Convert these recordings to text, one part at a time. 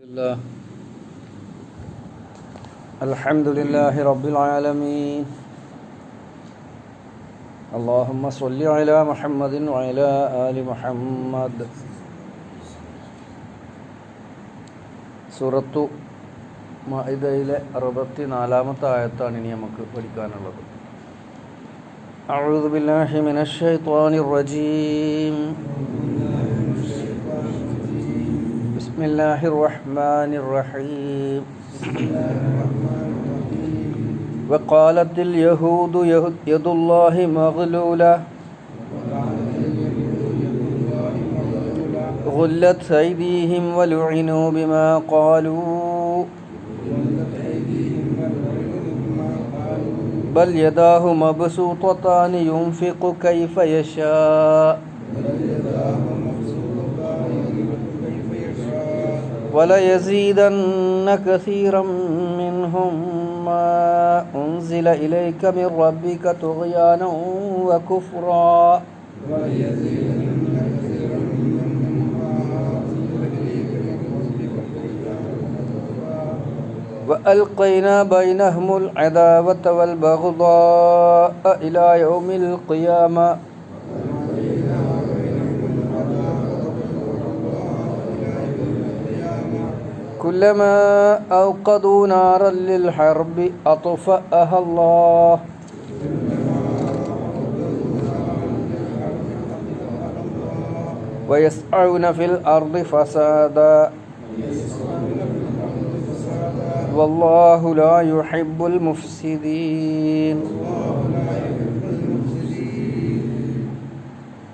الله الحمد لله رب العالمين اللهم صل على محمد وعلى آل محمد സൂറത്തു മാഇദയിലെ അറുപത്തി നാലാമത്തെ ആയത്താണ് ഇനി നമുക്ക് പഠിക്കാനുള്ളത് أعوذ بالله من الشيطان الرجيم بسم الله الرحمن الرحيم. وقالت اليهود يد الله مغلولة. غلت أيديهم ولعنوا بما قالوا. بل يداه مبسوطتان ينفق كيف يشاء. وليزيدن كثيرا منهم ما أنزل إليك من ربك طغيانا وكفرا. وألقينا بينهم العداوة والبغضاء إلى يوم القيامة. كلما أوقدوا نارا للحرب أطفأها الله ويسعون في الأرض فسادا والله لا يحب المفسدين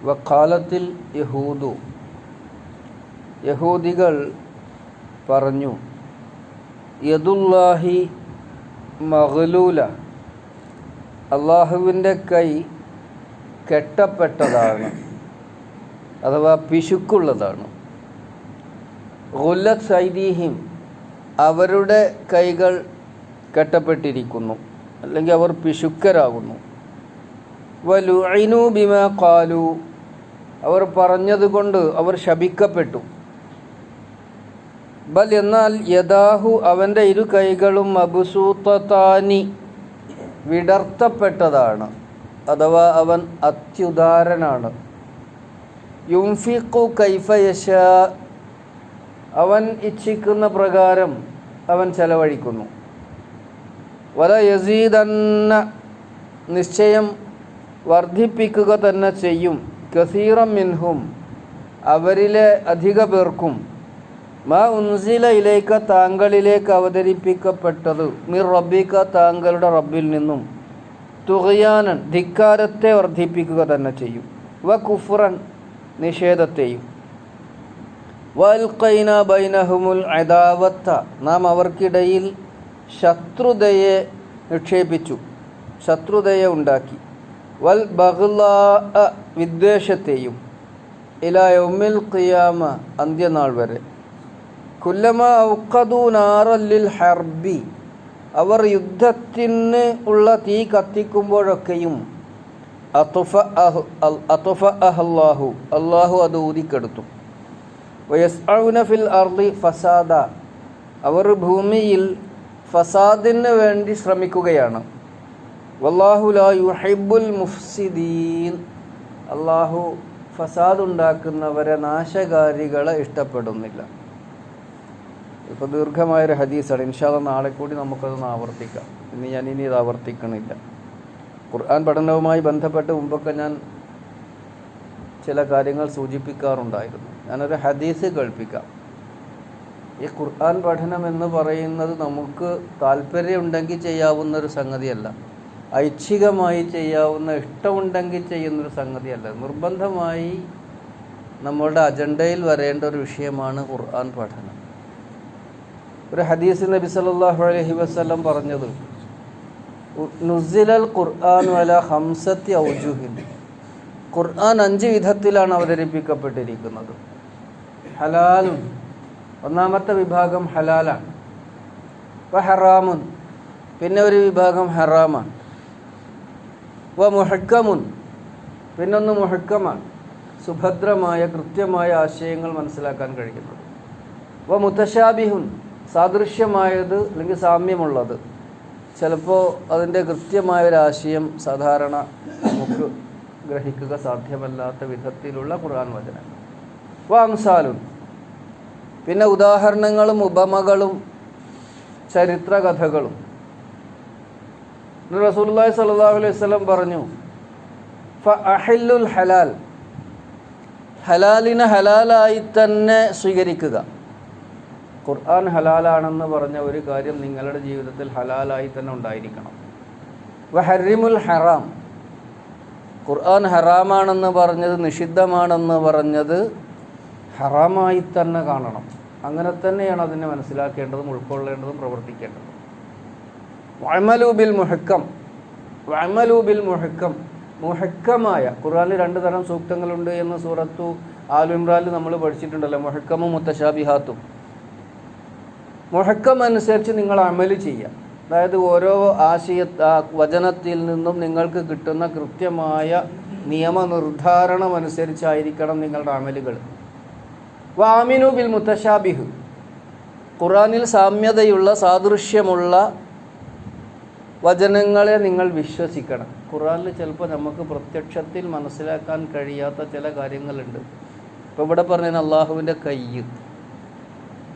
വക്കാലത്തിൽ യഹൂദു യഹൂദികൾ പറഞ്ഞു. യദുല്ലാഹി മഹലൂല അള്ളാഹുവിന്റെ കൈ കെട്ടപ്പെട്ടതാണ്. അഥവാ പിശുക്കുള്ളതാണ്. ഗുല്ലത് സൈദീഹിം അവരുടെ കൈകൾ കെട്ടപ്പെട്ടിരിക്കുന്നു. അല്ലെങ്കിൽ അവർ പിശുക്കരാകുന്നു. വലു ഐനു ബിമ കാലു അവർ പറഞ്ഞതുകൊണ്ട് അവർ ശപിക്കപ്പെട്ടു. ബൽ എന്നാൽ യദാഹു അവന്റെ ഇരു കൈകളും അബുസൂത്താനി വിടർത്തപ്പെട്ടതാണ്. അഥവാ അവൻ അത്യുദാരനാണ്. യുംഫിഖു കൈഫയശ അവൻ ഇച്ഛിക്കുന്ന പ്രകാരം അവൻ ചെലവഴിക്കുന്നു. വല യസീദന്ന. നിശ്ചയം വർദ്ധിപ്പിക്കുക തന്നെ ചെയ്യും. കസീറം മിൻഹും. അവരിലെ അധിക പേർക്കും മാ ഉൻസില ഇലേക്ക് താങ്കളിലേക്ക് അവതരിപ്പിക്കപ്പെട്ടത് മിർ റബ്ബിക്ക താങ്കളുടെ റബ്ബിൽ നിന്നും. തുകയാനൻ ധിക്കാരത്തെ വർദ്ധിപ്പിക്കുക തന്നെ ചെയ്യും. വ കുഫ്രൻ നിഷേധത്തെയും. വൽക്കൈന ബൈനഹുമുൽ അദാവത്ത നാം അവർക്കിടയിൽ ശത്രുതയെ നിക്ഷേപിച്ചു. ശത്രുതയെ ഉണ്ടാക്കി. വൽ ബഹ്ലാ വിദ്വേഷത്തെയും. ഇല യൗമിൽ ഖിയാമ അന്ത്യനാൾ വരെ. ഹർബി. അവർ യുദ്ധത്തിന് ഉള്ള തീ കത്തിക്കുമ്പോഴൊക്കെയും അത്തുഫ അഹ് അത്തുഫ അള്ളാഹു അത് ഊതിക്കെടുത്തു. വയസ്അൗന ഫിൽ അർളി ഫസാദ. അവർ ഭൂമിയിൽ ഫസാദിന് വേണ്ടി ശ്രമിക്കുകയാണ്. വല്ലാഹു ലാ യുഹിബുൽ മുഫ്സിദീൻ. അള്ളാഹു ഫസാദ് ഉണ്ടാക്കുന്നവരെ നാശകാരികളെ ഇഷ്ടപ്പെടുന്നില്ല. ഇപ്പോൾ ദീർഘമായൊരു ഹദീസാണ്. ഇൻഷാല്ല നാളെ കൂടി നമുക്കതൊന്ന് ആവർത്തിക്കാം. ഇന്ന് ഞാൻ ഇനി ഇത് ആവർത്തിക്കണില്ല. ഖുർആൻ പഠനവുമായി ബന്ധപ്പെട്ട് മുമ്പൊക്കെ ഞാൻ ചില കാര്യങ്ങൾ സൂചിപ്പിക്കാറുണ്ടായിരുന്നു. ഞാനൊരു ഹദീസ് കേൾപ്പിക്കാം. ഈ ഖുർആൻ പഠനം എന്ന് പറയുന്നത് നമുക്ക് താല്പര്യമുണ്ടെങ്കിൽ ചെയ്യാവുന്ന ഒരു സംഗതിയല്ല. ഐച്ഛികമായി ചെയ്യാവുന്ന ഇഷ്ടമുണ്ടെങ്കിൽ ചെയ്യുന്നൊരു സംഗതിയല്ല. നിർബന്ധമായി നമ്മളുടെ അജണ്ടയിൽ വരേണ്ട ഒരു വിഷയമാണ് ഖുർആൻ പഠനം. ഒരു ഹദീസ് നബി സല്ലല്ലാഹു അലഹി വസ്ലം പറഞ്ഞത് ഖുർആൻ വല ഹംസത്തി ഖുർആൻ അഞ്ച് വിധത്തിലാണ് അവതരിപ്പിക്കപ്പെട്ടിരിക്കുന്നത്. ഹലാലുൻ. ഒന്നാമത്തെ വിഭാഗം ഹലാലാണ്. വ ഹറാമുൻ. പിന്നെ ഒരു വിഭാഗം ഹറാമാണ്. വ മുഹക്കമുൻ. പിന്നൊന്ന് മുഹക്കമാണ്. സുഭദ്രമായ കൃത്യമായ ആശയങ്ങൾ മനസ്സിലാക്കാൻ കഴിയുന്നത്. വ മുത്തശാബിഹുൻ സാദൃശ്യമായത് അല്ലെങ്കിൽ സാമ്യമുള്ളത്. ചിലപ്പോൾ അതിന്റെ കൃത്യമായ ഒരു ആശയം സാധാരണ നമുക്ക് ഗ്രഹിക്കുക സാധ്യമല്ലാത്ത വിധത്തിലുള്ള ഖുർആൻ വചനം വ പിന്നെ ഉദാഹരണങ്ങളും ഉപമകളും ചരിത്രകഥകളും. റസൂലുള്ളാഹി സ്വല്ലല്ലാഹു അലൈഹി വസല്ലം പറഞ്ഞു ഫ അഹില്ലുൽ ഹലാൽ. ഹലാലിനെ ഹലാലായി തന്നെ സ്വീകരിക്കുക. ഖുർആൻ ഹലാലാണെന്ന് പറഞ്ഞ ഒരു കാര്യം നിങ്ങളുടെ ജീവിതത്തിൽ ഹലാലായി തന്നെ ഉണ്ടായിരിക്കണം. വഹരിമുൽ ഹറാം. ഖുർആൻ ഹറാമാണെന്ന് പറഞ്ഞത് നിഷിദ്ധമാണെന്ന് പറഞ്ഞത് ഹറാമായി തന്നെ കാണണം. അങ്ങനെ തന്നെയാണ് അതിനെ മനസ്സിലാക്കേണ്ടതും ഉൾക്കൊള്ളേണ്ടതും പ്രവർത്തിക്കേണ്ടതും. വഴമലൂബിൽ മുഹക്കം. വഴമലൂബിൽ മുഹക്കം. മുഹക്കമായ ഖുർആനിൽ രണ്ട് തരം സൂക്തങ്ങളുണ്ട് എന്ന് സൂറത്തു ആലുംറാലിൽ നമ്മൾ പഠിച്ചിട്ടുണ്ടല്ലോ. മുഹക്കമും മുത്തശാബിഹാത്തും. മുഹക്കം അനുസരിച്ച് നിങ്ങൾ അമൽ ചെയ്യുക. അതായത് ഓരോ ആശയ വചനത്തിൽ നിന്നും നിങ്ങൾക്ക് കിട്ടുന്ന കൃത്യമായ നിയമനിർദ്ധാരണം അനുസരിച്ചായിരിക്കണം നിങ്ങളുടെ അമലുകൾ. വാമിനു ബിൽ മുത്തശാബിഹ്. ഖുറാനിൽ സാമ്യതയുള്ള സാദൃശ്യമുള്ള വചനങ്ങളെ നിങ്ങൾ വിശ്വസിക്കണം. ഖുറാനിൽ ചിലപ്പോൾ നമുക്ക് പ്രത്യക്ഷത്തിൽ മനസ്സിലാക്കാൻ കഴിയാത്ത ചില കാര്യങ്ങളുണ്ട്. ഇപ്പോൾ ഇവിടെ പറഞ്ഞ അള്ളാഹുവിന്റെ കയ്യ്.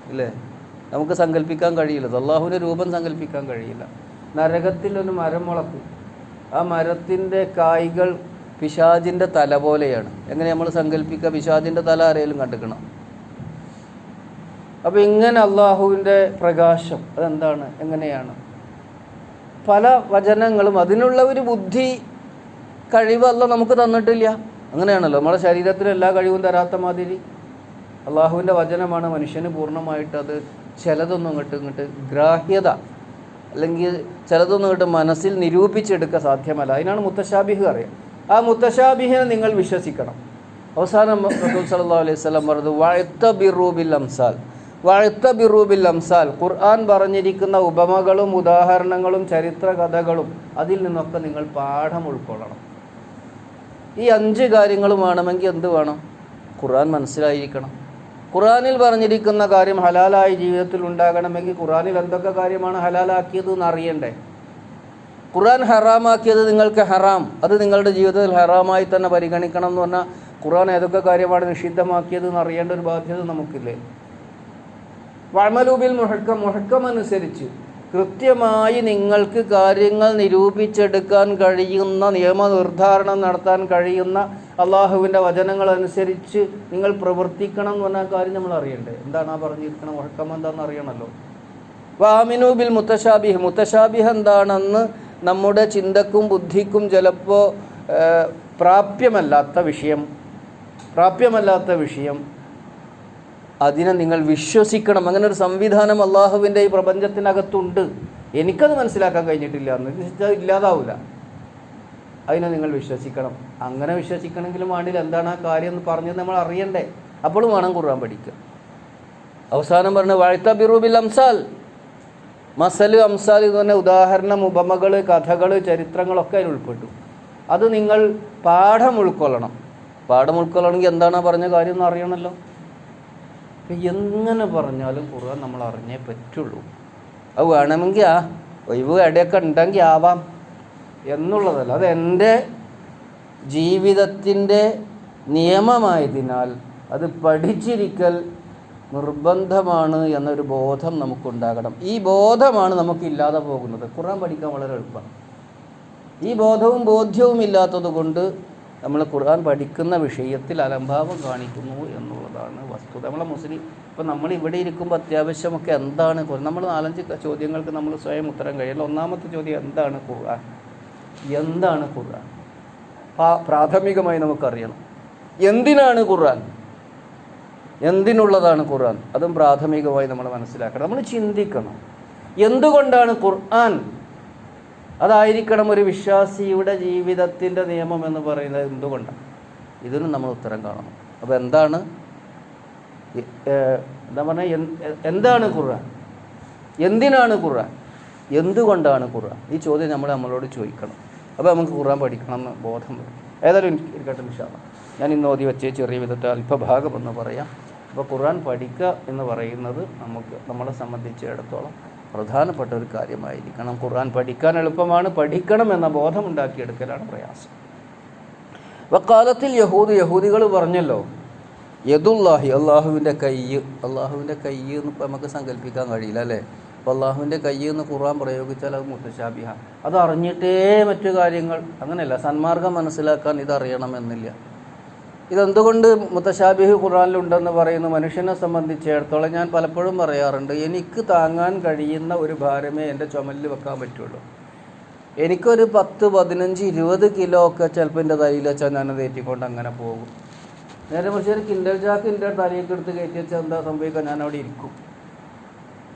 ഇല്ലേ? നമുക്ക് സങ്കല്പിക്കാൻ കഴിയില്ല. അള്ളാഹുവിന്റെ രൂപം സങ്കല്പിക്കാൻ കഴിയില്ല. നരകത്തിൽ ഒരു മരം മുളക്കും. ആ മരത്തിന്റെ കായ്കൾ പിശാജിന്റെ തല പോലെയാണ്. എങ്ങനെ നമ്മൾ സങ്കല്പിക്കുക പിശാജിന്റെ തല ആരെങ്കിലും കണ്ടിക്കണം അപ്പോൾ ഇങ്ങനെ അള്ളാഹുവിന്റെ പ്രകാശം അതെന്താണ്? എങ്ങനെയാണ്? പല വചനങ്ങളും അതിനുള്ള ഒരു ബുദ്ധി കഴിവ് നമുക്ക് തന്നിട്ടില്ല. അങ്ങനെയാണല്ലോ. നമ്മുടെ ശരീരത്തിന് എല്ലാ കഴിവും തരാത്ത മാതിരി. അള്ളാഹുവിന്റെ വചനമാണ് മനുഷ്യന് പൂർണമായിട്ടത് ചിലതൊന്നും അങ്ങോട്ട് ഇങ്ങോട്ട് ഗ്രാഹ്യത അല്ലെങ്കിൽ ചിലതൊന്നും ഇങ്ങോട്ട് മനസ്സിൽ നിരൂപിച്ചെടുക്കാൻ സാധ്യമല്ല. അതിനാണ് മുത്തശാബിഹ് അറിയാം ആ മുത്തശാബിഹിനെ നിങ്ങൾ വിശ്വസിക്കണം. അവസാനം റസൂൽ സല്ലല്ലാഹു അലൈഹി വസല്ലം പറഞ്ഞത് വാഴ്ത്ത ബിറൂബിൽ അംസാൽ. വാഴ്ത്ത ബിറൂബിൽ അംസാൽ. ഖുർആൻ പറഞ്ഞിരിക്കുന്ന ഉപമകളും ഉദാഹരണങ്ങളും ചരിത്ര കഥകളും അതിൽ നിന്നൊക്കെ നിങ്ങൾ പാഠം ഉൾക്കൊള്ളണം. ഈ അഞ്ച് കാര്യങ്ങളും വേണമെങ്കിൽ എന്ത് വേണം? ഖുർആൻ മനസ്സിലായിരിക്കണം. ഖുർആനിൽ പറഞ്ഞിരിക്കുന്ന കാര്യം ഹലാലായി ജീവിതത്തിൽ ഉണ്ടാകണമെങ്കിൽ ഖുറാനിൽ എന്തൊക്കെ കാര്യമാണ് ഹലാലാക്കിയത് എന്ന് അറിയണ്ടേ? ഖുറാൻ ഹറാമാക്കിയത് നിങ്ങൾക്ക് ഹറാം. അത് നിങ്ങളുടെ ജീവിതത്തിൽ ഹറാമായി തന്നെ പരിഗണിക്കണം എന്ന് പറഞ്ഞാൽ ഖുറാൻ ഏതൊക്കെ കാര്യമാണ് നിഷിദ്ധമാക്കിയത് എന്ന് അറിയേണ്ട ഒരു ബാധ്യത നമുക്കില്ലേ? വഴമലൂബിൽ മുഴക്കം മുഴക്കം അനുസരിച്ച് കൃത്യമായി നിങ്ങൾക്ക് കാര്യങ്ങൾ നിരൂപിച്ചെടുക്കാൻ കഴിയുന്ന നിയമനിർദ്ധാരണം നടത്താൻ കഴിയുന്ന അള്ളാഹുവിന്റെ വചനങ്ങൾ അനുസരിച്ച് നിങ്ങൾ പ്രവർത്തിക്കണം എന്ന് പറഞ്ഞ കാര്യം നമ്മൾ അറിയണ്ടേ. എന്താണ് ആ പറഞ്ഞിരിക്കണം ഉറക്കം എന്താണെന്ന് അറിയണമല്ലോ. വാമിനൂബിൽ മുത്തശാബിഹ്. മുത്തശാബിഹ് എന്താണെന്ന് നമ്മുടെ ചിന്തക്കും ബുദ്ധിക്കും ചിലപ്പോൾ പ്രാപ്യമല്ലാത്ത വിഷയം. പ്രാപ്യമല്ലാത്ത വിഷയം. അതിനെ നിങ്ങൾ വിശ്വസിക്കണം. അങ്ങനെ ഒരു സംവിധാനം അള്ളാഹുവിന്റെ ഈ പ്രപഞ്ചത്തിനകത്തുണ്ട്. എനിക്കത് മനസ്സിലാക്കാൻ കഴിഞ്ഞിട്ടില്ല. എന്ന് ഇല്ലാതാവില്ല അതിനെ നിങ്ങൾ വിശ്വസിക്കണം. അങ്ങനെ വിശ്വസിക്കണമെങ്കിലും വേണ്ടില്ല. എന്താണ് ആ കാര്യം എന്ന് പറഞ്ഞത് നമ്മൾ അറിയണ്ടേ. അപ്പോൾ വേണം ഖുർആൻ പഠിക്കുക അവസാനം പറഞ്ഞ വാഴ്ത്ത ബിറൂബിൽ അംസാൽ. മസൽ അംസാൽ എന്ന് പറഞ്ഞ ഉദാഹരണം ഉപമകൾ കഥകൾ ചരിത്രങ്ങളൊക്കെ അതിൽ ഉൾപ്പെട്ടു. അത് നിങ്ങൾ പാഠം ഉൾക്കൊള്ളണം. പാഠം ഉൾക്കൊള്ളണമെങ്കിൽ എന്താണ് പറഞ്ഞ കാര്യം എന്ന് അറിയണമല്ലോ. എങ്ങനെ പറഞ്ഞാലും ഖുർആൻ നമ്മൾ അറിഞ്ഞേ പറ്റുള്ളൂ. അത് വേണമെങ്കിൽ ആ ഒഴിവ് ഇടയൊക്കെ ഉണ്ടെങ്കിൽ ആവാം എന്നുള്ളതല്ല. അത് എന്റെ ജീവിതത്തിന്റെ നിയമമായതിനാൽ അത് പഠിച്ചിരിക്കൽ നിർബന്ധമാണ് എന്നൊരു ബോധം നമുക്കുണ്ടാകണം. ഈ ബോധമാണ് നമുക്കില്ലാതെ പോകുന്നത്. ഖുർആൻ പഠിക്കാൻ വളരെ എളുപ്പമാണ്. ഈ ബോധവും ബോധ്യവും ഇല്ലാത്തത് കൊണ്ട് നമ്മൾ ഖുർആൻ പഠിക്കുന്ന വിഷയത്തിൽ അലംഭാവം കാണിക്കുന്നു എന്നുള്ളതാണ് വസ്തുത. നമ്മളെ മുസ്ലിം ഇപ്പം നമ്മൾ ഇവിടെ ഇരിക്കുമ്പോൾ അത്യാവശ്യമൊക്കെ എന്താണ് നമ്മൾ നാലഞ്ച് ചോദ്യങ്ങൾക്ക് നമ്മൾ സ്വയം ഉത്തരം കഴിയില്ല ഒന്നാമത്തെ ചോദ്യം എന്താണ് ഖുർആൻ? എന്താണ് ഖുർആൻ? പ്രാഥമികമായി നമുക്കറിയണം. എന്തിനാണ് ഖുർആൻ? എന്തിനുള്ളതാണ് ഖുർആൻ? അതും പ്രാഥമികമായി നമ്മൾ മനസ്സിലാക്കണം. നമ്മൾ ചിന്തിക്കണം. എന്തുകൊണ്ടാണ് ഖുർആൻ അതായിരിക്കണം ഒരു വിശ്വാസിയുടെ ജീവിതത്തിന്റെ നിയമം എന്ന് പറയുന്നത് എന്തുകൊണ്ടാണ്? ഇതിനും നമ്മൾ ഉത്തരം കാണണം. അപ്പോൾ എന്താണ്? എന്താ പറഞ്ഞാൽ എന്താണ് ഖുർആൻ? എന്തിനാണ് ഖുർആൻ? എന്തുകൊണ്ടാണ് ഖുർആൻ? ഈ ചോദ്യം നമ്മൾ നമ്മളോട് ചോദിക്കണം. അപ്പോൾ നമുക്ക് ഖുർആൻ പഠിക്കണം എന്ന് ബോധം വരും. ഏതായാലും എനിക്ക് ഇരിക്കട്ടെ നിഷാണ് ഞാൻ ഇന്ന് ഓതി വെച്ച് ചെറിയ വിധത്തെ അല്പഭാഗം എന്ന് പറയാം. അപ്പോൾ ഖുർആൻ പഠിക്കുക എന്ന് പറയുന്നത് നമുക്ക് നമ്മളെ സംബന്ധിച്ചിടത്തോളം പ്രധാനപ്പെട്ട ഒരു കാര്യമായിരിക്കണം. ഖുർആൻ പഠിക്കാൻ എളുപ്പമാണ്. പഠിക്കണം എന്ന ബോധം ഉണ്ടാക്കിയെടുക്കലാണ് പ്രയാസം. വക്കാലത്തിൽ യഹൂദ് യഹൂദികൾ പറഞ്ഞല്ലോ യദുല്ലാഹി അള്ളാഹുവിന്റെ കയ്യ് അള്ളാഹുവിന്റെ കയ്യ് എന്ന് ഇപ്പം നമുക്ക് സങ്കല്പിക്കാൻ കഴിയില്ല അല്ലേ? അപ്പോൾ അള്ളാഹുവിന്റെ കയ്യ് എന്ന് ഖുർആൻ പ്രയോഗിച്ചാൽ അത് മുത്തശാബിഹ അത് അറിഞ്ഞിട്ടേ മറ്റു കാര്യങ്ങൾ അങ്ങനെയല്ല. സന്മാർഗം മനസ്സിലാക്കാൻ ഇതറിയണമെന്നില്ല. ഇതെന്തുകൊണ്ട് മുത്തശാബിഹ് ഖുറാനിലുണ്ടെന്ന് പറയുന്ന? മനുഷ്യനെ സംബന്ധിച്ചിടത്തോളം ഞാൻ പലപ്പോഴും പറയാറുണ്ട് എനിക്ക് താങ്ങാൻ കഴിയുന്ന ഒരു ഭാരമേ എന്റെ ചുമലിൽ വെക്കാൻ പറ്റുള്ളൂ. എനിക്കൊരു പത്ത് പതിനഞ്ച് ഇരുപത് കിലോ ഒക്കെ ചിലപ്പോൾ എന്റെ തലയിൽ വെച്ചാൽ ഞാനത് ഏറ്റിക്കൊണ്ട് അങ്ങനെ പോകും. നേരെ മറിച്ച് ഒരു കിൻഡൽ ചാക്ക് എന്റെ തലയൊക്കെ എടുത്ത് കയറ്റി വെച്ചാൽ എന്താ സംഭവിക്കുക? ഞാൻ അവിടെ ഇരിക്കും.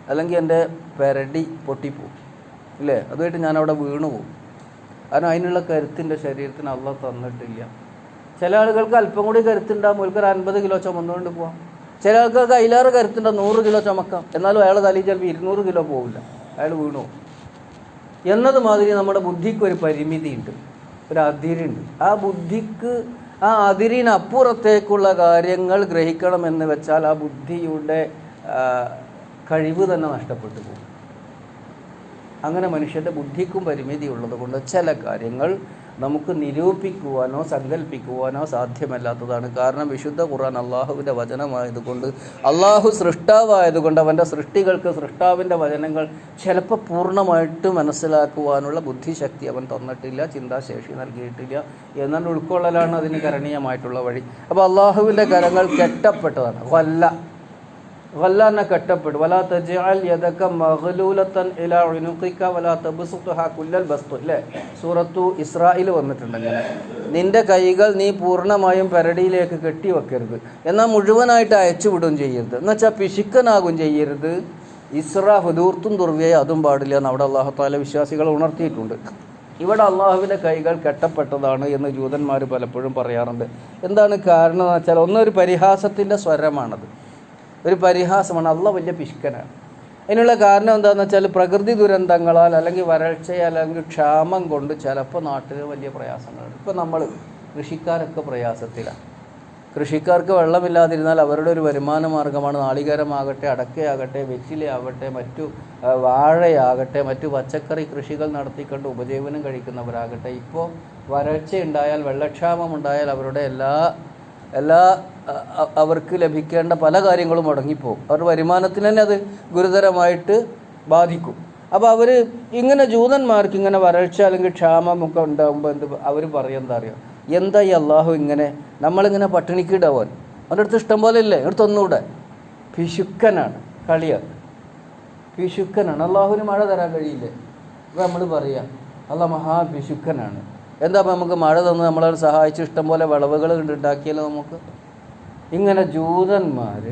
അല്ലെങ്കിൽ എന്റെ പെരടി പൊട്ടിപ്പോവും. ഇല്ലേ? അതുമായിട്ട് ഞാൻ അവിടെ വീണു പോകും കാരണം അതിനുള്ള കരുത്തിന്റെ ശരീരത്തിന് അള്ള തന്നിട്ടില്ല. ചില ആളുകൾക്ക് അല്പം കൂടി കരുത്തുണ്ടാകും അവർക്ക് ഒരു അൻപത് കിലോ ചുമന്നുകൊണ്ട് പോവാം. ചില ആൾക്കാർക്ക് അതിലേറെ കരുത്തുണ്ടാവും നൂറ് കിലോ ചുമക്കാം. എന്നാലും അയാൾ തലയിൽ ചിലപ്പോൾ ഇരുന്നൂറ് കിലോ പോവില്ല. അയാൾ വീണു എന്നതുമാതിരി എന്നത് മാതിരി നമ്മുടെ ബുദ്ധിക്ക് ഒരു പരിമിതിയുണ്ട്. ഒരു അതിരുണ്ട്. ആ ബുദ്ധിക്ക് ആ അതിരിനപ്പുറത്തേക്കുള്ള കാര്യങ്ങൾ ഗ്രഹിക്കണമെന്ന് വെച്ചാൽ ആ ബുദ്ധിയുടെ കഴിവ് തന്നെ നഷ്ടപ്പെട്ടു പോകും. അങ്ങനെ മനുഷ്യന്റെ ബുദ്ധിക്കും പരിമിതി ഉള്ളത് കൊണ്ട് ചില കാര്യങ്ങൾ നമുക്ക് നിരൂപിക്കുവാനോ സങ്കല്പിക്കുവാനോ സാധ്യമല്ലാത്തതാണ്. കാരണം വിശുദ്ധ ഖുർആൻ അള്ളാഹുവിന്റെ വചനമായതുകൊണ്ട് അള്ളാഹു സൃഷ്ടാവായതുകൊണ്ട് അവന്റെ സൃഷ്ടികൾക്ക് സൃഷ്ടാവിന്റെ വചനങ്ങൾ ചിലപ്പോൾ പൂർണമായിട്ട് മനസ്സിലാക്കുവാനുള്ള ബുദ്ധിശക്തി അവൻ തന്നിട്ടില്ല ചിന്താശേഷി നൽകിയിട്ടില്ല എന്നാൽ ഉൾക്കൊള്ളലാണ് അതിന് കരണീയമായിട്ടുള്ള വഴി. അപ്പോൾ അള്ളാഹുവിന്റെ കരങ്ങൾ കെട്ടപ്പെട്ടതാണ്. വല്ല വല്ലാന്ന കെട്ടപ്പെടും വലാ തജ്അൽ യദക മഗ്ലൂലത്തൻ ഇലാ ഉനുഖിക വലാ തബ്സുത്ഹാ കുല്ലൽ ബസ്തു. അല്ലേ സൂറത്തു ഇസ്രായിൽ വന്നിട്ടുണ്ട് അങ്ങനെ നിന്റെ കൈകൾ നീ പൂർണമായും പെരടിയിലേക്ക് കെട്ടി വെക്കരുത് എന്നാൽ മുഴുവനായിട്ട് അയച്ചു വിടുകയും ചെയ്യരുത്. എന്നുവെച്ചാൽ പിശുക്കനാകും ചെയ്യരുത്. ഇസ്രാഫ് ദൂർത്തും ദുർവ്യയെ അതും പാടില്ല എന്ന് അവിടെ അള്ളാഹു താല വിശ്വാസികൾ ഉണർത്തിയിട്ടുണ്ട്. ഇവിടെ അള്ളാഹുവിന്റെ കൈകൾ കെട്ടപ്പെട്ടതാണ് എന്ന് ജൂതന്മാർ പലപ്പോഴും പറയാറുണ്ട്. എന്താണ് കാരണം എന്ന് വെച്ചാൽ ഒന്നൊരു പരിഹാസത്തിന്റെ സ്വരമാണത്. ഒരു പരിഹാസമാണ്. അള്ള വലിയ പിഷ്കനാണ് അതിനുള്ള കാരണം എന്താണെന്ന് വെച്ചാൽ പ്രകൃതി ദുരന്തങ്ങളാൽ അല്ലെങ്കിൽ വരൾച്ച അല്ലെങ്കിൽ ക്ഷാമം കൊണ്ട് ചിലപ്പോൾ നാട്ടിൽ വലിയ പ്രയാസങ്ങളുണ്ട് ഇപ്പോൾ നമ്മൾ കൃഷിക്കാരൊക്കെ പ്രയാസത്തിലാണ്. കൃഷിക്കാർക്ക് വെള്ളമില്ലാതിരുന്നാൽ അവരുടെ ഒരു വരുമാന മാർഗമാണ് നാളികേരമാകട്ടെ അടക്കയാകട്ടെ വെറ്റിലയാകട്ടെ മറ്റു വാഴയാകട്ടെ മറ്റു പച്ചക്കറി കൃഷികൾ നടത്തിക്കൊണ്ട് ഉപജീവനം കഴിക്കുന്നവരാകട്ടെ. ഇപ്പോൾ വരൾച്ച ഉണ്ടായാൽ വെള്ളക്ഷാമം ഉണ്ടായാൽ അവരുടെ എല്ലാ എല്ലാ അവർക്ക് ലഭിക്കേണ്ട പല കാര്യങ്ങളും മുടങ്ങിപ്പോകും അവരുടെ വരുമാനത്തിന് തന്നെ അത് ഗുരുതരമായിട്ട് ബാധിക്കും. അപ്പോൾ അവർ ഇങ്ങനെ ജൂതന്മാർക്ക് ഇങ്ങനെ വരൾച്ച അല്ലെങ്കിൽ ക്ഷാമമൊക്കെ ഉണ്ടാകുമ്പോൾ എന്ത് അവർ പറയും എന്താ അറിയോ? എന്താ ഈ അള്ളാഹു ഇങ്ങനെ നമ്മളിങ്ങനെ പട്ടിണിക്കിടവാൻ? അവന്റെ അടുത്ത് ഇഷ്ടം പോലെ ഇല്ലേ? എടുത്തൊന്നുകൂടെ പിശുക്കനാണ് കളിയാണ് പിശുക്കനാണ്. അള്ളാഹുവിന് മഴ തരാൻ കഴിയില്ലേ? അപ്പോൾ നമ്മൾ പറയാം അള്ളാഹ് മഹാ പിശുക്കനാണ്. എന്താ അപ്പം നമുക്ക് മഴ തന്ന് നമ്മളെ സഹായിച്ച് ഇഷ്ടം പോലെ വിളവുകൾ ഉണ്ടാക്കിയല്ലോ നമുക്ക്? ഇങ്ങനെ ജൂതന്മാർ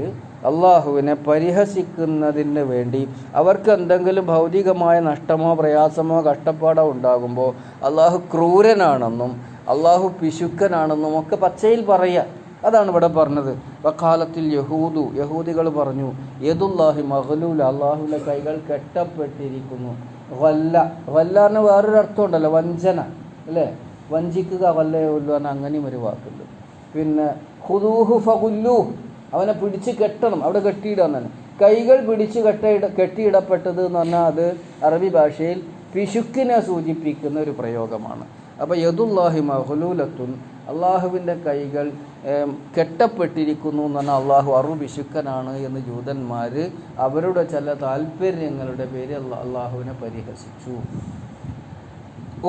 അള്ളാഹുവിനെ പരിഹസിക്കുന്നതിന് വേണ്ടി അവർക്ക് എന്തെങ്കിലും ഭൗതികമായ നഷ്ടമോ പ്രയാസമോ കഷ്ടപ്പാടോ ഉണ്ടാകുമ്പോൾ അള്ളാഹു ക്രൂരനാണെന്നും അള്ളാഹു പിശുക്കനാണെന്നും ഒക്കെ പച്ചയിൽ പറയുക. അതാണ് ഇവിടെ പറഞ്ഞത്. വക്കാലത്തിൽ യഹൂദു യഹൂദികൾ പറഞ്ഞു യദുല്ലാഹി മഹലൂല അള്ളാഹുവിന്റെ കൈകൾ കെട്ടപ്പെട്ടിരിക്കുന്നു. വല്ല വല്ല എന്ന് വേറൊരു അർത്ഥമുണ്ടല്ലോ വഞ്ചന. അല്ലേ? വഞ്ചിക്കുക വല്ലേ ഉള്ളൂ എന്ന് അങ്ങനെയും ഒരു വാക്കുണ്ട്. പിന്നെ ഹുദൂഹു ഫകുല്ലു അവനെ പിടിച്ച് കെട്ടണം. അവിടെ കെട്ടിയിടുക എന്നാണ്. കൈകൾ പിടിച്ച് കെട്ടയിട കെട്ടിയിടപ്പെട്ടത് എന്ന് പറഞ്ഞാൽ അത് അറബി ഭാഷയിൽ പിശുക്കിനെ സൂചിപ്പിക്കുന്ന ഒരു പ്രയോഗമാണ്. അപ്പോൾ യദുല്ലാഹി മഹലൂലത്തുൻ അള്ളാഹുവിന്റെ കൈകൾ കെട്ടപ്പെട്ടിരിക്കുന്നു എന്ന് പറഞ്ഞാൽ അള്ളാഹു അറു പിശുക്കനാണ് എന്ന് ജൂതന്മാർ അവരുടെ ചില താല്പര്യങ്ങളുടെ പേര് അള്ളാ- അള്ളാഹുവിനെ പരിഹസിച്ചു.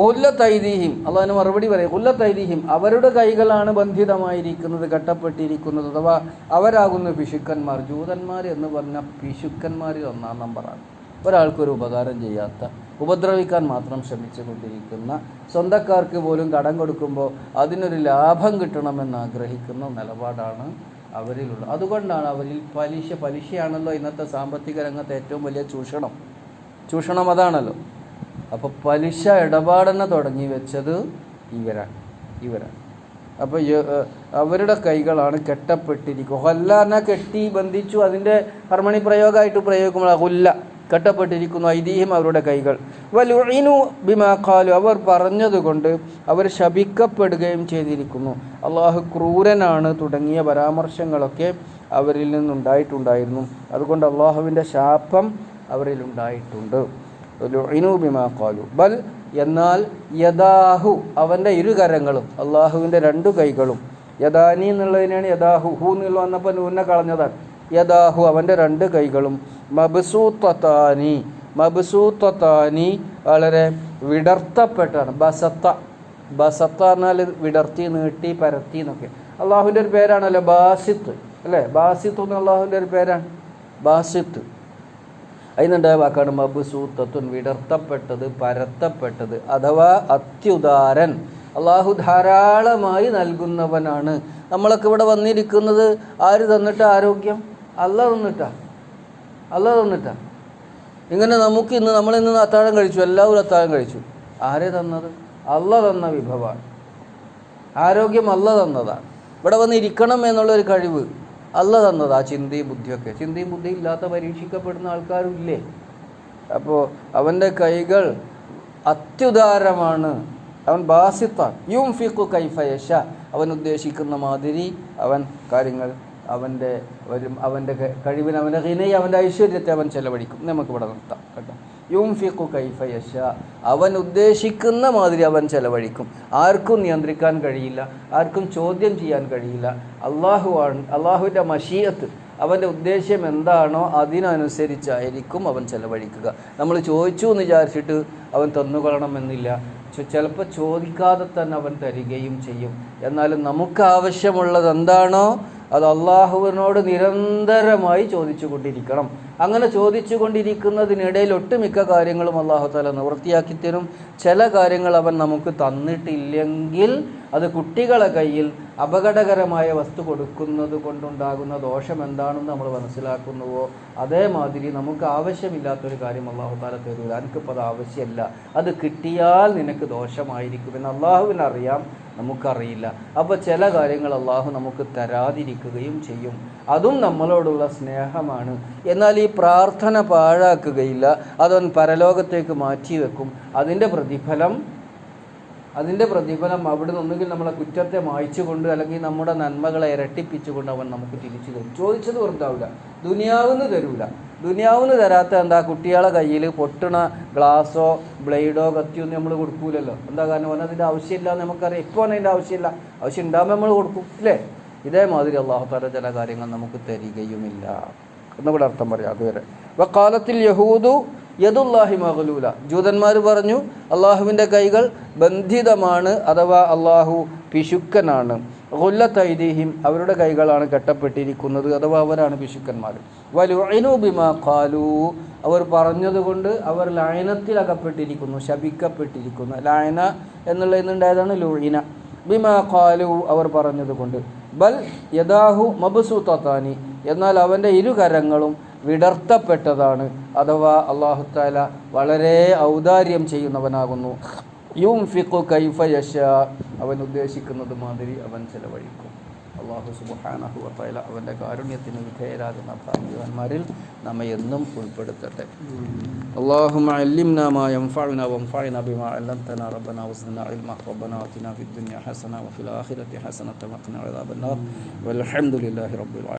ഉല്ലത്തൈദീഹിം അള്ളാഹിന് മറുപടി പറയും ഉല്ലത്തൈദീഹിം അവരുടെ കൈകളാണ് ബന്ധിതമായിരിക്കുന്നത് കട്ടപ്പെട്ടിരിക്കുന്നത് അഥവാ അവരാകുന്ന പിശുക്കന്മാർ. ജൂതന്മാർ എന്ന് പറഞ്ഞ പിശുക്കന്മാരിൽ ഒന്നാം നമ്പറാണ്. ഒരാൾക്കൊരു ഉപകാരം ചെയ്യാത്ത ഉപദ്രവിക്കാൻ മാത്രം ശ്രമിച്ചു കൊണ്ടിരിക്കുന്ന സ്വന്തക്കാർക്ക് പോലും കടം കൊടുക്കുമ്പോൾ അതിനൊരു ലാഭം കിട്ടണമെന്ന് ആഗ്രഹിക്കുന്ന നിലപാടാണ് അവരിലുള്ളത്. അതുകൊണ്ടാണ് അവരിൽ പലിശ പലിശയാണല്ലോ ഇന്നത്തെ സാമ്പത്തിക രംഗത്തെ ഏറ്റവും വലിയ ചൂഷണം. ചൂഷണം അതാണല്ലോ. അപ്പോൾ പലിശ ഇടപാടെന്നെ തുടങ്ങി വെച്ചത് ഇവരാണ്. ഇവരാണ്. അപ്പോൾ അവരുടെ കൈകളാണ് കെട്ടപ്പെട്ടിരിക്കുക ഹൊല്ലാന കെട്ടി ബന്ധിച്ചു. അതിന്റെ ഹർമണി പ്രയോഗമായിട്ട് പ്രയോഗിക്കുമ്പോൾ ഹുല്ല കെട്ടപ്പെട്ടിരിക്കുന്നു. ഐതിഹ്യം അവരുടെ കൈകൾ. വലുഇനു ബിമാക്കാലു അവർ പറഞ്ഞതുകൊണ്ട് അവർ ശപിക്കപ്പെടുകയും ചെയ്തിരിക്കുന്നു. അള്ളാഹു ക്രൂരനാണ് തുടങ്ങിയ പരാമർശങ്ങളൊക്കെ അവരിൽ നിന്നുണ്ടായിട്ടുണ്ടായിരുന്നു. അതുകൊണ്ട് അള്ളാഹുവിന്റെ ശാപം അവരിൽ ഉണ്ടായിട്ടുണ്ട് ഖാലു. ബൽ എന്നാൽ യദാഹു അവന്റെ ഇരുകരങ്ങളും അള്ളാഹുവിന്റെ രണ്ടു കൈകളും. യദാനി എന്നുള്ളതിനാണ് യദാഹു ഹു എന്നുള്ള വന്നപ്പോൾ നൂന്നെ കളഞ്ഞതാണ്. യദാഹു അവന്റെ രണ്ട് കൈകളും. മബ്സൂത്തത്താനി മബ്സൂത്തത്താനി വളരെ വിടർത്തപ്പെട്ടാണ് ബസത്ത ബസത്ത പറഞ്ഞാൽ വിടർത്തി നീട്ടി പരത്തി എന്നൊക്കെ. അള്ളാഹുവിന്റെ ഒരു പേരാണല്ലോ ബാസിത്ത് അല്ലേ? ബാസിത്ത് എന്ന് അള്ളാഹുവിന്റെ ഒരു പേരാണ്. ബാസിത്ത്. അതിനുണ്ടായ വാക്കാണ്? മബുസൂത്തത്തുൻ വിടർത്തപ്പെട്ടത് പരത്തപ്പെട്ടത് അഥവാ അത്യുദാരൻ. അള്ളാഹു ധാരാളമായി നൽകുന്നവനാണ്. നമ്മളൊക്കെ ഇവിടെ വന്നിരിക്കുന്നത് ആര് തന്നിട്ട ആരോഗ്യം? അല്ല തന്നിട്ടാ. അല്ല തന്നിട്ടാ. ഇങ്ങനെ നമുക്ക് ഇന്ന് നമ്മളിന്ന് അത്താഴം കഴിച്ചു എല്ലാവരും അത്താഴം കഴിച്ചു. ആരെ തന്നത്? അല്ല തന്ന വിഭവമാണ്. ആരോഗ്യം അല്ല തന്നതാണ്. ഇവിടെ വന്ന് ഇരിക്കണം എന്നുള്ളൊരു കഴിവ് അല്ല തന്നത് ആ ചിന്തയും ബുദ്ധിയൊക്കെ. ചിന്തയും ബുദ്ധി ഇല്ലാത്ത പരീക്ഷിക്കപ്പെടുന്ന ആൾക്കാരും ഇല്ലേ അപ്പോൾ അവന്റെ കൈകൾ അത്യുദാരമാണ്. അവൻ ബാസിത്താണ്. യും ഫിക്കു കൈഫയശ അവൻ ഉദ്ദേശിക്കുന്ന മാതിരി അവൻ കാര്യങ്ങൾ അവന്റെ അവന്റെ കഴിവിന് അവന്റെ ഹിനയെ അവന്റെ ഐശ്വര്യത്തെ അവൻ ചെലവഴിക്കും. നമുക്ക് ഇവിടെ നിർത്താം കേട്ടോ. യും ഫിഖു കൈഫയശ അവൻ ഉദ്ദേശിക്കുന്ന മാതിരി അവൻ ചെലവഴിക്കും. ആർക്കും നിയന്ത്രിക്കാൻ കഴിയില്ല. ആർക്കും ചോദ്യം ചെയ്യാൻ കഴിയില്ല. അള്ളാഹു ആണ് അള്ളാഹുവിന്റെ മഷീയത്ത്. അവന്റെ ഉദ്ദേശ്യം എന്താണോ അതിനനുസരിച്ചായിരിക്കും അവൻ ചെലവഴിക്കുക. നമ്മൾ ചോദിച്ചു എന്ന് വിചാരിച്ചിട്ട് അവൻ തന്നുകൊള്ളണമെന്നില്ല. ചിലപ്പോൾ ചോദിക്കാതെ തന്നെ അവൻ തരികയും ചെയ്യും. എന്നാലും നമുക്ക് ആവശ്യമുള്ളത് എന്താണോ അത് അള്ളാഹുവിനോട് നിരന്തരമായി ചോദിച്ചു കൊണ്ടിരിക്കണം അങ്ങനെ ചോദിച്ചു കൊണ്ടിരിക്കുന്നതിനിടയിൽ ഒട്ടുമിക്ക കാര്യങ്ങളും അള്ളാഹു താല നിവൃത്തിയാക്കി തരും. ചില കാര്യങ്ങൾ അവൻ നമുക്ക് തന്നിട്ടില്ലെങ്കിൽ അത് കുട്ടികളെ കയ്യിൽ അപകടകരമായ വസ്തു കൊടുക്കുന്നത് കൊണ്ടുണ്ടാകുന്ന ദോഷം എന്താണെന്ന് നമ്മൾ മനസ്സിലാക്കുന്നുവോ? അതേമാതിരി നമുക്ക് ആവശ്യമില്ലാത്തൊരു കാര്യം അള്ളാഹു താല തരൂല. എനിക്കിപ്പോൾ അത് ആവശ്യമല്ല അത് കിട്ടിയാൽ നിനക്ക് ദോഷമായിരിക്കും എന്ന് അള്ളാഹുവിനറിയാം നമുക്കറിയില്ല. അപ്പോൾ ചില കാര്യങ്ങൾ അള്ളാഹു നമുക്ക് തരാതിരിക്കുകയും ചെയ്യും. അതും നമ്മളോടുള്ള സ്നേഹമാണ്. എന്നാൽ ഈ പ്രാർത്ഥന പാഴാക്കുകയില്ല. അതവൻ പരലോകത്തേക്ക് മാറ്റി വെക്കും. അതിന്റെ പ്രതിഫലം അതിന്റെ പ്രതിഫലം അവിടെ നിന്നൊന്നുകിൽ നമ്മളെ കുറ്റത്തെ മായ്ച്ചുകൊണ്ട് അല്ലെങ്കിൽ നമ്മുടെ നന്മകളെ ഇരട്ടിപ്പിച്ചുകൊണ്ട് അവൻ നമുക്ക് തിരിച്ചു തരും. ചോദിച്ചത് വെറുതാവില്ല. ദുനിയാവെന്ന് തരൂല. ദുനിയാവിന്ന് തരാത്ത എന്താ കുട്ടികളെ കയ്യിൽ പൊട്ടണ ഗ്ലാസോ ബ്ലേഡോ കത്തിയൊന്നും നമ്മൾ കൊടുക്കൂലല്ലോ. എന്താ കാരണം? പറഞ്ഞാൽ അതിന്റെ ആവശ്യമില്ല എന്ന് നമുക്കറിയാം. ഇപ്പോൾ അതിന്റെ ആവശ്യമില്ല. ആവശ്യം ഉണ്ടാകുമ്പോൾ നമ്മൾ കൊടുക്കും അല്ലേ? ഇതേമാതിരി അള്ളാഹുത്താല ചില കാര്യങ്ങൾ നമുക്ക് തരികയുമില്ല. എന്നുകൂടെ അർത്ഥം പറയാം അതുവരെ. വക്കാലത്തിൽ യഹൂദു യദുല്ലാഹി മഹലൂല ജൂതന്മാർ പറഞ്ഞു അള്ളാഹുവിന്റെ കൈകൾ ബന്ധിതമാണ് അഥവാ അള്ളാഹു പിശുക്കനാണ്. കൊല്ലത്തൈദീഹിം അവരുടെ കൈകളാണ് കെട്ടപ്പെട്ടിരിക്കുന്നത്. അഥവാ അവരാണ് പിശുക്കന്മാർ വലുഅനു ബിമാ ഖാലു അവർ പറഞ്ഞതുകൊണ്ട് അവർ ലായനത്തിൽ അകപ്പെട്ടിരിക്കുന്നു ശപിക്കപ്പെട്ടിരിക്കുന്നു എന്നുള്ള ഇന്നുണ്ടായതാണ് ലുഴിന ബിമാ ഖാലു അവർ പറഞ്ഞതുകൊണ്ട്. ബൽ യദാഹു മബസൂത്താനി എന്നാൽ അവന്റെ ഇരുകരങ്ങളും വിടർത്തപ്പെട്ടതാണ്. അഥവാ അള്ളാഹുത്താല വളരെ ഔദാര്യം ചെയ്യുന്നവനാകുന്നു. യും ഫിഖു കൈഫ യശ അവൻ ഉദ്ദേശിക്കുന്നത് മാതിരി അവൻ ചെലവഴിക്കും അള്ളാഹു സുബാനഹു വത്താല അവൻ്റെ കാരുണ്യത്തിന് വിധേയരാകുന്ന ഭാഗ്യവാന്മാരിൽ നമ്മെ എന്നും ഉൾപ്പെടുത്തട്ടെ اللهم علمنا ما ينفعنا وانفعنا بما علمتنا ربنا وزدنا علما ربنا آتنا في الدنيا حسنة وفي الآخرة حسنة وقنا عذاب النار والحمد لله رب العالمين